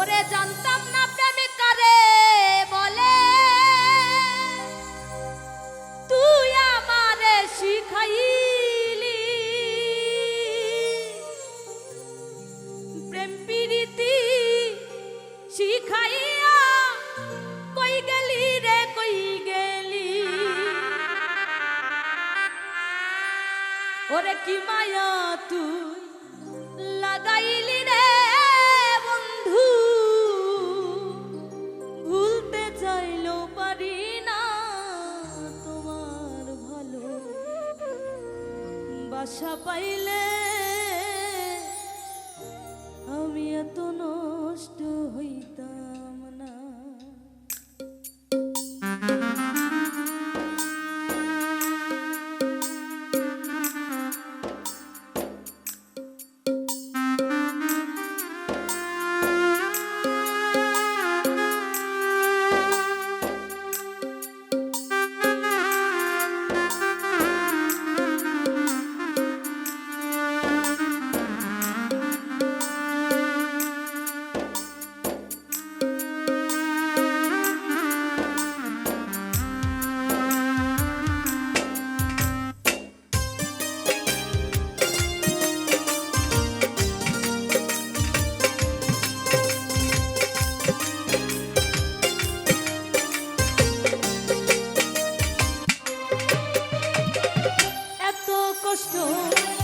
ওরে জানতাম না প্রেমিকারে, বলে, তুই আমারে শিখাইলি। প্রেম প্রীতি শিখাইয়া কই গেলি রে, কই গেলি? ওরে কি মায়া তুই? ভালো পাইলে কষ্ট